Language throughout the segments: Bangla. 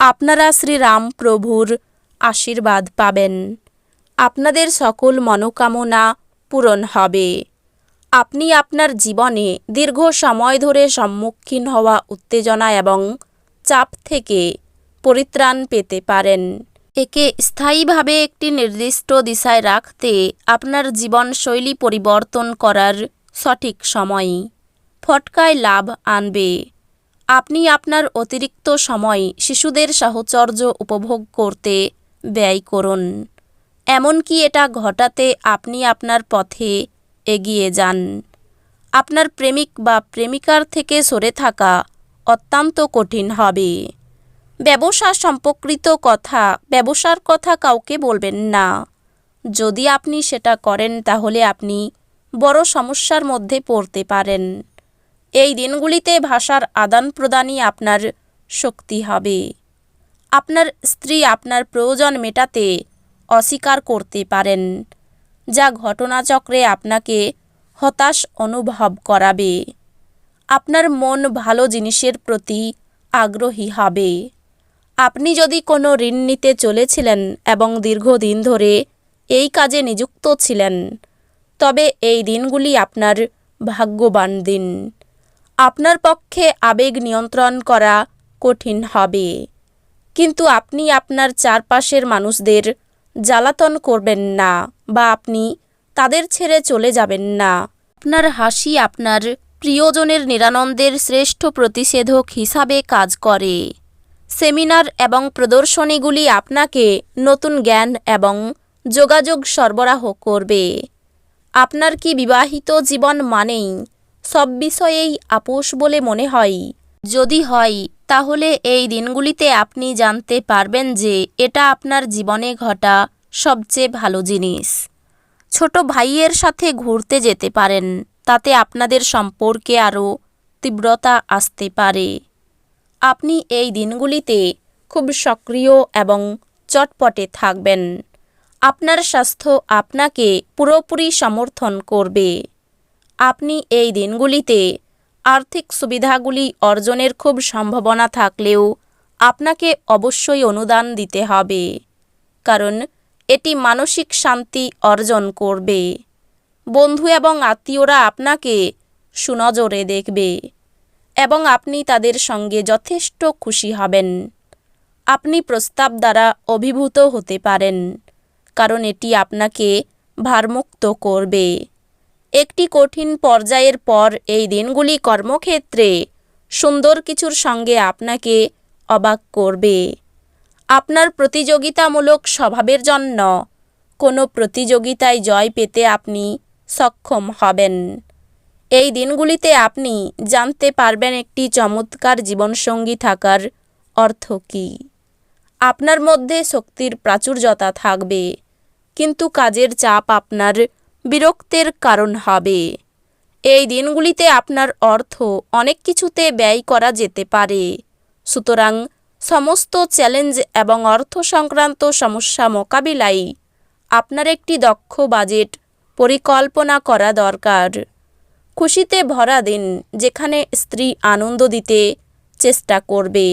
আপনারা শ্রীরামপ্রভুর আশীর্বাদ পাবেন। আপনাদের সকল মনোকামনা পূরণ হবে। আপনি আপনার জীবনে দীর্ঘ সময় ধরে সম্মুখীন হওয়া উত্তেজনা এবং চাপ থেকে পরিত্রাণ পেতে পারেন। একে স্থায়ীভাবে একটি নির্দিষ্ট দিশায় রাখতে আপনার জীবনশৈলী পরিবর্তন করার সঠিক সময় ফটকায় লাভ আনবে। আপনি আপনার অতিরিক্ত সময় শিশুদের সাহচর্য উপভোগ করতে ব্যয় করুন। এমনকি এটা ঘটাতে আপনি আপনার পথে এগিয়ে যান। আপনার প্রেমিক বা প্রেমিকার থেকে সরে থাকা অত্যন্ত কঠিন হবে। ব্যবসা সম্পর্কিত কথা, ব্যবসার কথা কাউকে বলবেন না। যদি আপনি সেটা করেন, তাহলে আপনি বড় সমস্যার মধ্যে পড়তে পারেন। এই দিনগুলিতে ভাষার আদান প্রদানই আপনার শক্তি হবে। আপনার স্ত্রী আপনার প্রয়োজন মেটাতে অস্বীকার করতে পারেন, যা ঘটনাচক্রে আপনাকে হতাশ অনুভব করাবে। আপনার মন ভালো জিনিসের প্রতি আগ্রহী হবে। আপনি যদি কোনো ঋণ নিতে চলেছিলেন এবং দীর্ঘদিন ধরে এই কাজে নিযুক্ত ছিলেন, তবে এই দিনগুলি আপনার ভাগ্যবান দিন। আপনার পক্ষে আবেগ নিয়ন্ত্রণ করা কঠিন হবে। কিন্তু আপনি আপনার চারপাশের মানুষদের জ্বালাতন করবেন না বা আপনি তাদের ছেড়ে চলে যাবেন না। আপনার হাসি আপনার প্রিয়জনের নিরানন্দের শ্রেষ্ঠ প্রতিষেধক হিসাবে কাজ করে। সেমিনার এবং প্রদর্শনীগুলি আপনাকে নতুন জ্ঞান এবং যোগাযোগ সরবরাহ করবে। আপনার কি বিবাহিত জীবন মানেই সব বিষয়েই আপোষ বলে মনে হয়। যদি হয়, তাহলে এই দিনগুলিতে আপনি জানতে পারবেন যে এটা আপনার জীবনে ঘটা সবচেয়ে ভালো জিনিস। ছোট ভাইয়ের সাথে ঘুরতে যেতে পারেন, তাতে আপনাদের সম্পর্কে আরও তীব্রতা আসতে পারে। আপনি এই দিনগুলিতে খুব সক্রিয় এবং চটপটে থাকবেন। আপনার স্বাস্থ্য আপনাকে পুরোপুরি সমর্থন করবে। আপনি এই দিনগুলিতে আর্থিক সুবিধাগুলি অর্জনের খুব সম্ভাবনা থাকলেও আপনাকে অবশ্যই অনুদান দিতে হবে, কারণ এটি মানসিক শান্তি অর্জন করবে। বন্ধু এবং আত্মীয়রা আপনাকে সুনজরে দেখবে এবং আপনি তাদের সঙ্গে যথেষ্ট খুশি হবেন। আপনি প্রস্তাব দ্বারা অভিভূত হতে পারেন, কারণ এটি আপনাকে ভারমুক্ত করবে। একটি কঠিন পর্যায়ের পর এই দিনগুলি কর্মক্ষেত্রে সুন্দর কিছুর সঙ্গে আপনাকে অবাক করবে। আপনার প্রতিযোগিতামূলক স্বভাবের জন্য কোনো প্রতিযোগিতায় জয় পেতে আপনি সক্ষম হবেন। এই দিনগুলিতে আপনি জানতে পারবেন একটি চমৎকার জীবনসঙ্গী থাকার অর্থ কী। আপনার মধ্যে শক্তির প্রাচুর্যতা থাকবে, কিন্তু কাজের চাপ আপনার বিরক্তের কারণ হবে। এই দিনগুলিতে আপনার অর্থ অনেক কিছুতে ব্যয় করা যেতে পারে। সুতরাং সমস্ত চ্যালেঞ্জ এবং অর্থ সংক্রান্ত সমস্যা মোকাবিলায় আপনার একটি দক্ষ বাজেট পরিকল্পনা করা দরকার। খুশিতে ভরা দিন যেখানে স্ত্রী আনন্দ দিতে চেষ্টা করবে।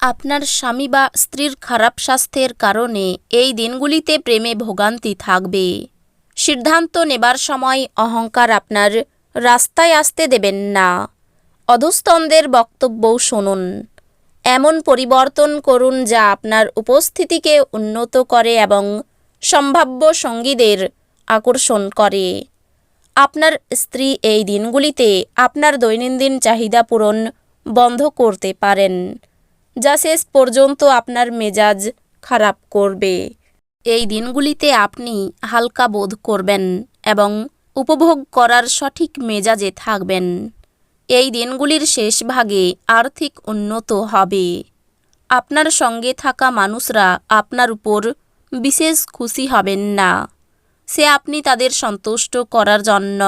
আপনার স্বামী বা স্ত্রীর খারাপ স্বাস্থ্যের কারণে এই দিনগুলিতে প্রেমে ভোগান্তি থাকবে। সিদ্ধান্ত নেবার সময় অহংকার আপনার রাস্তায় আসতে দেবেন না। অধস্তনদের বক্তব্যও শুনুন। এমন পরিবর্তন করুন যা আপনার উপস্থিতিকে উন্নত করে এবং সম্ভাব্য সঙ্গীদের আকর্ষণ করে। আপনার স্ত্রী এই দিনগুলিতে আপনার দৈনন্দিন চাহিদা পূরণ বন্ধ করতে পারেন, যা শেষ পর্যন্ত আপনার মেজাজ খারাপ করবে। এই দিনগুলিতে আপনি হালকা বোধ করবেন এবং উপভোগ করার সঠিক মেজাজে থাকবেন। এই দিনগুলির শেষ ভাগে আর্থিক উন্নত হবে। আপনার সঙ্গে থাকা মানুষরা আপনার উপর বিশেষ খুশি হবেন না। সে আপনি তাদের সন্তুষ্ট করার জন্য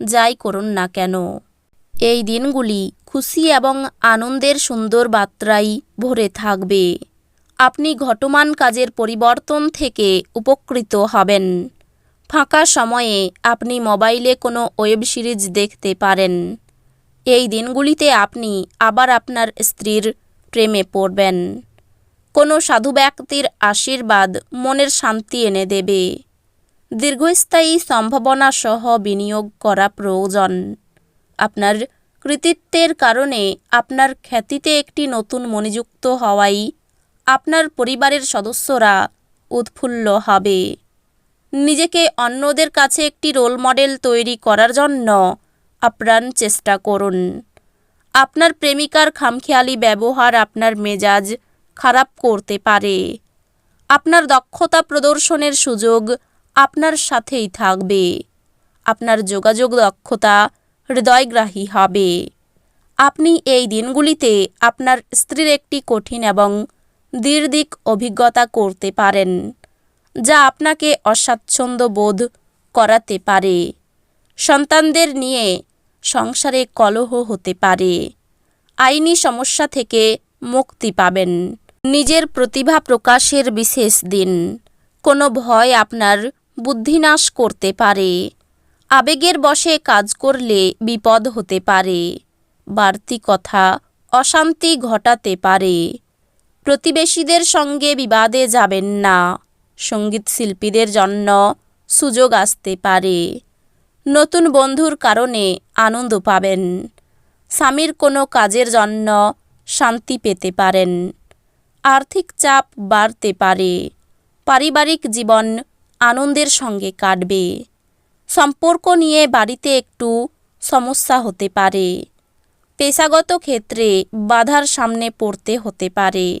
যাই করুন না কেন। এই দিনগুলি খুশি এবং আনন্দের সুন্দর বার্তায় ভরে থাকবে। আপনি ঘটমান কাজের পরিবর্তন থেকে উপকৃত হবেন। ফাঁকা সময়ে আপনি মোবাইলে কোনো ওয়েব সিরিজ দেখতে পারেন। এই দিনগুলিতে আপনি আবার আপনার স্ত্রীর প্রেমে পড়বেন। কোনো সাধু ব্যক্তির আশীর্বাদ মনের শান্তি এনে দেবে। দীর্ঘস্থায়ী সম্ভাবনা সহ বিনিয়োগ করা প্রয়োজন। আপনার কৃতিত্বের কারণে আপনার খ্যাতিতে একটি নতুন মনিযুক্ত হওয়াই আপনার পরিবারের সদস্যরা উৎফুল্ল হবে। নিজেকে অন্যদের কাছে একটি রোল মডেল তৈরি করার জন্য আপ্রাণ চেষ্টা করুন। আপনার প্রেমিকার খামখেয়ালি ব্যবহার আপনার মেজাজ খারাপ করতে পারে। আপনার দক্ষতা প্রদর্শনের সুযোগ আপনার সাথেই থাকবে। আপনার যোগাযোগ দক্ষতা হৃদয়গ্রাহী হবে। আপনি এই দিনগুলিতে আপনার স্ত্রীর একটি কঠিন এবং দীর্ঘিক অভিজ্ঞতা করতে পারেন, যা আপনাকে অস্বাচ্ছন্দ্য বোধ করাতে পারে। সন্তানদের নিয়ে সংসারে কলহ হতে পারে। আইনি সমস্যা থেকে মুক্তি পাবেন। নিজের প্রতিভা প্রকাশের বিশেষ দিন। কোনো ভয় আপনার বুদ্ধিনাশ করতে পারে। আবেগের বশে কাজ করলে বিপদ হতে পারে। বাড়তি কথা অশান্তি ঘটাতে পারে। প্রতিবেশীদের সঙ্গে বিবাদে যাবেন না। সংগীত শিল্পীদের জন্য সুযোগ আসতে পারে। নতুন বন্ধুর কারণে আনন্দ পাবেন। স্বামীর কোনো কাজের জন্য শান্তি পেতে পারেন। আর্থিক চাপ বাড়তে পারে। পারিবারিক জীবন আনন্দের সঙ্গে কাটবে। সম্পর্ক নিয়ে বাড়িতে একটু সমস্যা হতে পারে। পেশাগত ক্ষেত্রে বাধার সামনে পড়তে হতে পারে।